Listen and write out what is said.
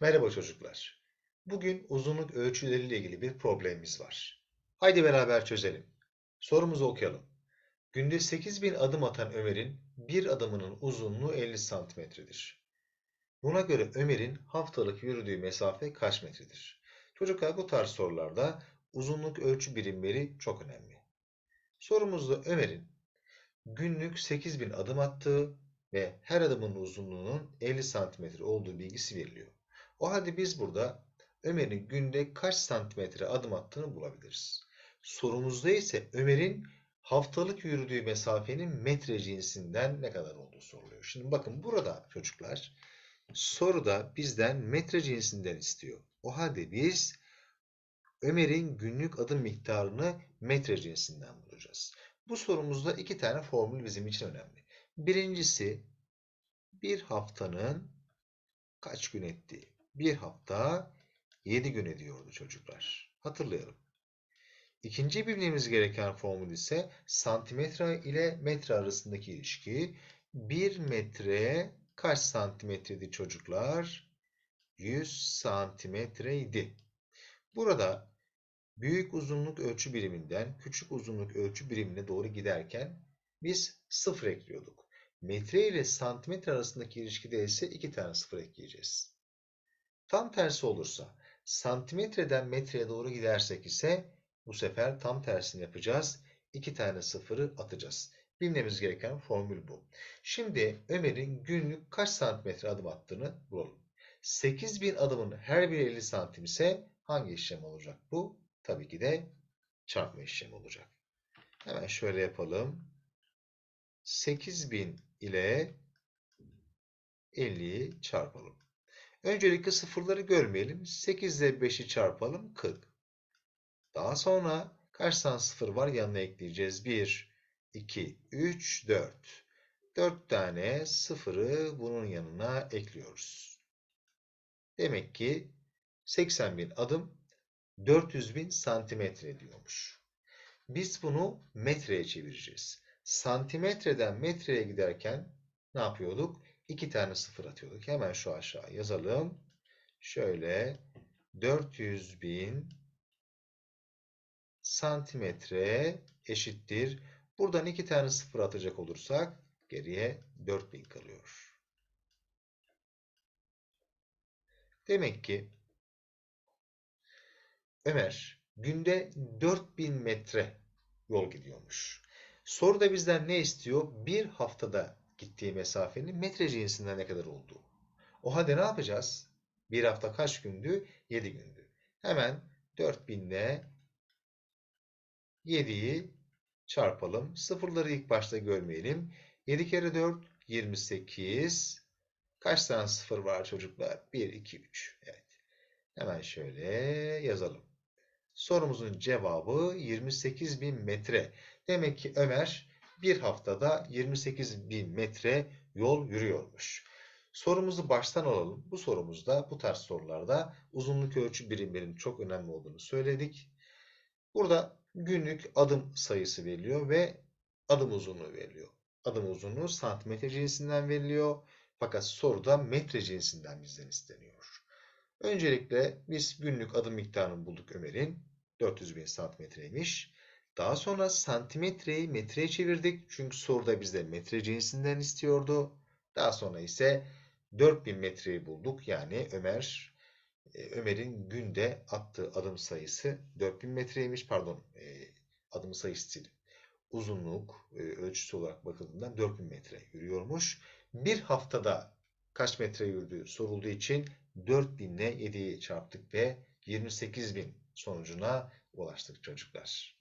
Merhaba çocuklar. Bugün uzunluk ölçüleriyle ilgili bir problemimiz var. Haydi beraber çözelim. Sorumuzu okuyalım. Günde 8000 adım atan Ömer'in bir adımının uzunluğu 50 santimetredir. Buna göre Ömer'in haftalık yürüdüğü mesafe kaç metredir? Çocuklar bu tarz sorularda uzunluk ölçü birimleri çok önemli. Sorumuzda Ömer'in günlük 8000 adım attığı ve her adımın uzunluğunun 50 santimetre olduğu bilgisi veriliyor. O halde biz burada Ömer'in günde kaç santimetre adım attığını bulabiliriz. Sorumuzda ise Ömer'in haftalık yürüdüğü mesafenin metre cinsinden ne kadar olduğu soruluyor. Şimdi bakın burada çocuklar soruda bizden metre cinsinden istiyor. O halde biz Ömer'in günlük adım miktarını metre cinsinden bulacağız. Bu sorumuzda iki tane formül bizim için önemli. Birincisi bir haftanın kaç gün ettiği. Bir hafta 7 gün ediyordu çocuklar. Hatırlayalım. İkinci bilmemiz gereken formül ise santimetre ile metre arasındaki ilişki. 1 metre kaç santimetreydi çocuklar? 100 santimetreydi. Burada büyük uzunluk ölçü biriminden küçük uzunluk ölçü birimine doğru giderken biz sıfır ekliyorduk. Metre ile santimetre arasındaki ilişkide ise iki tane sıfır ekleyeceğiz. Tam tersi olursa santimetreden metreye doğru gidersek ise bu sefer tam tersini yapacağız. İki tane sıfırı atacağız. Bilmemiz gereken formül bu. Şimdi Ömer'in günlük kaç santimetre adım attığını bulalım. 8000 adımın her biri 50 santim ise hangi işlem olacak bu? Tabii ki de çarpma işlemi olacak. Hemen şöyle yapalım. 8000 ile 50'yi çarpalım. Öncelikle sıfırları görmeyelim. 8 ile 5'i çarpalım. 40. Daha sonra kaç tane sıfır var yanına ekleyeceğiz. 1, 2, 3, 4. 4 tane sıfırı bunun yanına ekliyoruz. Demek ki 80 bin adım 400 bin santimetre ediyormuş. Biz bunu metreye çevireceğiz. Santimetreden metreye giderken ne yapıyorduk? İki tane sıfır atıyorduk. Hemen şu aşağı yazalım. Şöyle 400 bin santimetre eşittir. Buradan iki tane sıfır atacak olursak geriye 4000 kalıyor. Demek ki Ömer günde 4000 metre yol gidiyormuş. Soruda bizden ne istiyor? Bir haftada gittiği mesafenin metre cinsinden ne kadar olduğu. O halde ne yapacağız? Bir hafta kaç gündü? 7 gündü. Hemen 4000 ile 7'yi çarpalım. Sıfırları ilk başta görmeyelim. 7 kere 4 28. Kaç tane sıfır var çocuklar? 1, 2, 3. Evet. Hemen şöyle yazalım. Sorumuzun cevabı 28.000 metre. Demek ki Ömer bir haftada 28.000 metre yol yürüyormuş. Sorumuzu baştan alalım. Bu sorumuzda, bu tarz sorularda uzunluk ölçü birimlerinin çok önemli olduğunu söyledik. Burada günlük adım sayısı veriliyor ve adım uzunluğu veriliyor. Adım uzunluğu santimetre cinsinden veriliyor. Fakat soruda metre cinsinden bizden isteniyor. Öncelikle biz günlük adım miktarını bulduk Ömer'in. 400 bin santimetreymiş. Daha sonra santimetreyi metreye çevirdik. Çünkü soruda bizde metre cinsinden istiyordu. Daha sonra ise 4000 metreyi bulduk. Yani Ömer e, Ömer'in günde attığı adım sayısı 4000 metreymiş. Pardon e, adım sayısı değil. Uzunluk e, ölçüsü olarak bakıldığında 4000 metre yürüyormuş. Bir haftada kaç metre yürüdüğü sorulduğu için 4000 ile 7'yi çarptık ve 28.000 sonucuna ulaştık çocuklar.